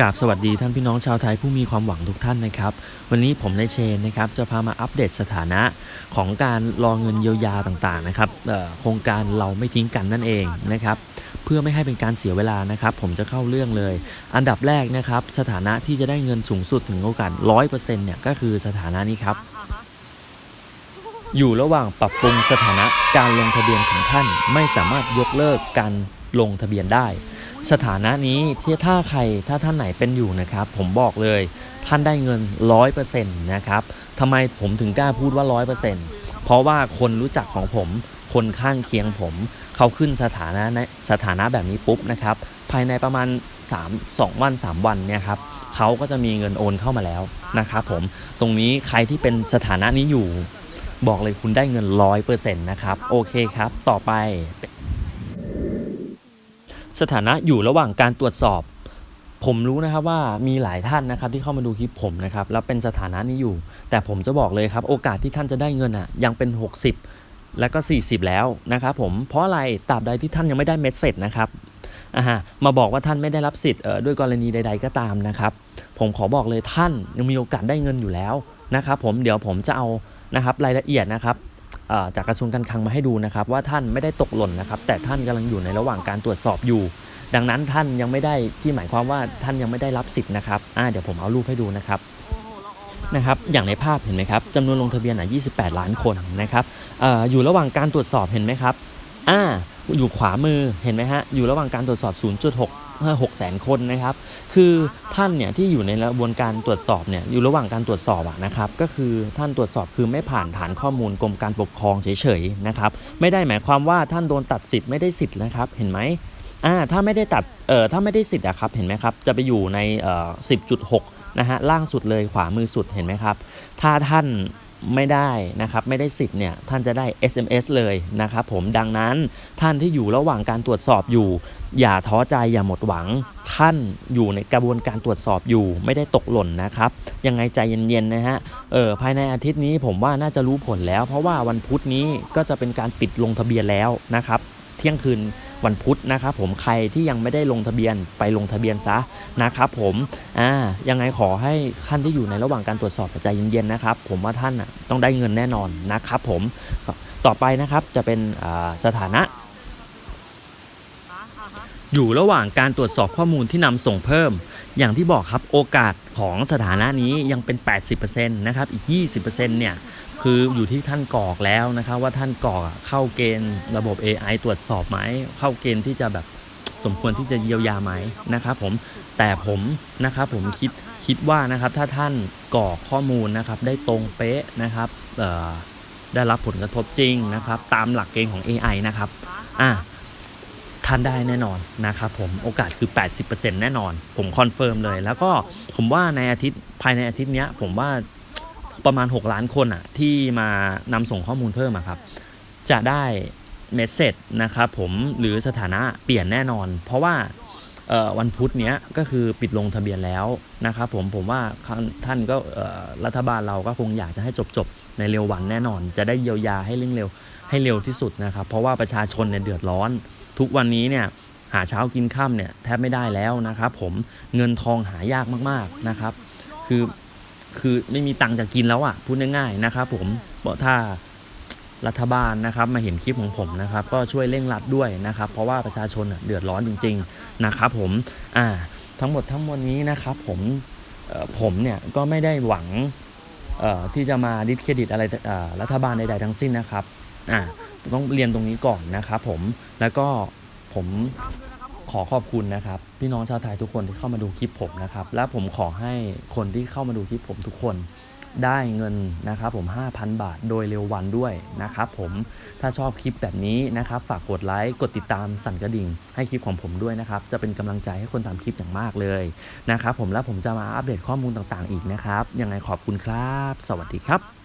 กราบสวัสดีท่านพี่น้องชาวไทยผู้มีความหวังทุกท่านนะครับ วันนี้ผมในายเชนนะครับจะพามาอัปเดตสถานะของการรอเงินเยียวยาต่างๆนะครับโครงการเราไม่ทิ้งกันนั่นเองนะครับเพื่อไม่ให้เป็นการเสียเวลานะครับ ผมจะเข้าเรื่องเลย อันดับแรกนะครับ สถานะที่จะได้เงินสูงสุดถึงโอกาส100%เนี่ยก็คือสถานะนี้ครับ อยู่ระหว่างปรับปรุงสถานะการลงทะเบียนของท่าน ไม่สามารถยกเลิกการลงทะเบียนได้ สถานะนี้ที่ถ้าใครถ้าท่านไหนเป็นอยู่นะครับ ผมบอกเลยท่านได้เงิน 100%นะครับทำไมผมถึงกล้าพูดว่า 100%เพราะว่าคนรู้จักของผม คนข้างเคียงผม เขาขึ้นสถานะในสถานะแบบนี้ปุ๊บนะครับ ภายในประมาณ 3 2 วัน 3 วันเนี่ยครับเขาก็จะมีเงินโอนเข้ามาแล้วนะครับผมตรงนี้ใครที่เป็นสถานะนี้อยู่ บอกเลยคุณได้เงิน 100%นะครับ โอเคครับ ต่อไป สถานะอยู่ระหว่างการตรวจสอบ ผมรู้นะครับว่ามีหลายท่านนะครับที่เข้ามาดูคลิปผมนะครับแล้วเป็นสถานะนี้อยู่ แต่ผมจะบอกเลยครับโอกาสที่ท่านจะได้เงินอะยังเป็น 60 แล้วก็ 40 แล้วนะครับผมเพราะอะไรตราบใดที่ท่านยังไม่ได้เม็ดเสร็จนะครับอ่าฮะมาบอกว่าท่านไม่ได้รับสิทธิ์ด้วยกรณีใด ๆก็ตามนะครับ ผมขอบอกเลยท่านยังมีโอกาสได้เงินอยู่แล้วนะครับผมเดี๋ยวผมจะเอานะครับรายละเอียดนะครับ จากกระทรวงการคลังมาให้ดูนะครับ ว่าท่านไม่ได้ตกหล่นนะครับ แต่ท่านกำลังอยู่ในระหว่างการตรวจสอบอยู่ ดังนั้นท่านยังไม่ได้ที่หมายความว่าท่านยังไม่ได้รับสิทธิ์นะครับเดี๋ยวผมเอารูปให้ดูนะครับนะครับอย่างในภาพเห็นไหมครับจำนวนลงทะเบียนอะ28 ล้านคนนะครับเอ่ออยู่ระหว่างการตรวจสอบเห็นไหมครับอ่าอยู่ขวามือเห็นไหมฮะอยู่ระหว่างการตรวจสอบ 0.6 6แสนคนนะครับ คือท่านเนี่ยที่อยู่ในกระบวนการตรวจสอบเนี่ยอยู่ระหว่างการตรวจสอบอะนะครับ ก็คือท่านตรวจสอบคือไม่ผ่านฐานข้อมูลกรมการปกครองเฉยๆนะครับ ไม่ได้หมายความว่าท่านโดนตัดสิทธิ์ไม่ได้สิทธิ์นะครับ เห็นไหมอ่าถ้าไม่ได้ตัดเอ่อถ้าไม่ได้สิทธิ์อะครับเห็นไหมครับจะไปอยู่ในเอ่อ10.6นะฮะล่างสุดเลยขวามือสุดเห็นไหมครับ ถ้าท่าน ไม่ได้นะครับไม่ได้สิทธิ์เนี่ยท่านจะได้ SMS เลยนะครับผมดังนั้นท่านที่อยู่ระหว่างการตรวจสอบอยู่ อย่าท้อใจอย่าหมดหวัง ท่านอยู่ในกระบวนการตรวจสอบอยู่ ไม่ได้ตกหล่นนะครับ ยังไงใจเย็นๆนะฮะเออภายในอาทิตย์นี้ผมว่าน่าจะรู้ผลแล้ว เพราะว่าวันพุธนี้ก็จะเป็นการปิดลงทะเบียนแล้วนะครับ เที่ยงคืน วันพุธนะครับผมใครที่ยังไม่ได้ลงทะเบียนไปลงทะเบียนซะนะครับผมอ่ายังไงขอให้ท่านที่อยู่ในระหว่างการตรวจสอบใจเย็นๆนะครับ ผมว่าท่านอะต้องได้เงินแน่นอนนะครับผมต่อไปนะครับจะเป็นอ่าสถานะ อยู่ระหว่างการตรวจสอบข้อมูลที่นำส่งเพิ่ม อย่างที่บอกครับโอกาสของสถานะนี้ยังเป็น 80%นะครับอีก 20%เนี่ยคืออยู่ที่ท่านกรอกแล้วนะครับว่าท่านกรอกเข้าเกณฑ์ระบบ AI ตรวจสอบไหมเข้าเกณฑ์ที่จะแบบสมควรที่จะเยียวยาไหมนะครับผมแต่ผมนะครับผมคิดคิดว่านะครับถ้าท่านกรอกข้อมูลนะครับได้ตรงเป๊ะนะครับได้รับผลกระทบจริงนะครับตามหลักเกณฑ์ของ AI นะครับอะ ท่านได้แน่นอนนะครับผมโอกาสคือ 80%แน่นอน ผมคอนเฟิร์มเลย แล้วก็ผมว่าในอาทิตย์ภายในอาทิตย์นี้ผมว่าประมาณ 6 ล้านคนอะที่มานำส่งข้อมูลเพิ่มอะครับ จะได้เมสเซจนะครับผมหรือสถานะเปลี่ยนแน่นอน เพราะว่าวันพุธเนี้ยก็คือปิดลงทะเบียนแล้วนะครับผมผมว่าท่านก็รัฐบาลเราก็คงอยากจะให้จบๆ ในเร็ววันแน่นอน จะได้เยียวยาให้เร่งเร็วให้เร็วที่สุดนะครับ เพราะว่าประชาชนเนี่ยเดือดร้อน ทุกวันนี้เนี่ยหาเช้ากินค่ำเนี่ยแทบไม่ได้แล้วนะครับ ผมเงินทองหายากมากๆนะครับ คือคือไม่มีตังค์จะกินแล้วอะพูดง่ายๆนะครับ ผมเพราะถ้ารัฐบาลนะครับมาเห็นคลิปของผมนะครับ ก็ช่วยเร่งรัดด้วยนะครับ เพราะว่าประชาชนอะเดือดร้อนจริง ๆนะครับ ผมอ่าทั้งหมดทั้งมวลนี้นะครับ ผมผมเนี่ยก็ไม่ได้หวังที่จะมาดิสเครดิตอะไรรัฐบาลใดๆทั้งสิ้นนะครับ อ่าต้องเรียนตรงนี้ก่อนนะครับผมแล้วก็ผมขอขอบคุณนะครับ พี่น้องชาวไทยทุกคนที่เข้ามาดูคลิปผมนะครับ และผมขอให้คนที่เข้ามาดูคลิปผมทุกคนได้เงินนะครับผม 5,000 บาทโดยเร็ววันด้วยนะครับผมถ้าชอบคลิปแบบนี้นะครับ ฝากกดไลค์ กดติดตามสั่นกระดิ่ง ให้คลิปของผมด้วยนะครับ จะเป็นกำลังใจให้คนทำคลิปอย่างมากเลยนะครับผมและผมจะมาอัปเดตข้อมูลต่างๆ อีกนะครับ ยังไงขอบคุณครับ สวัสดีครับ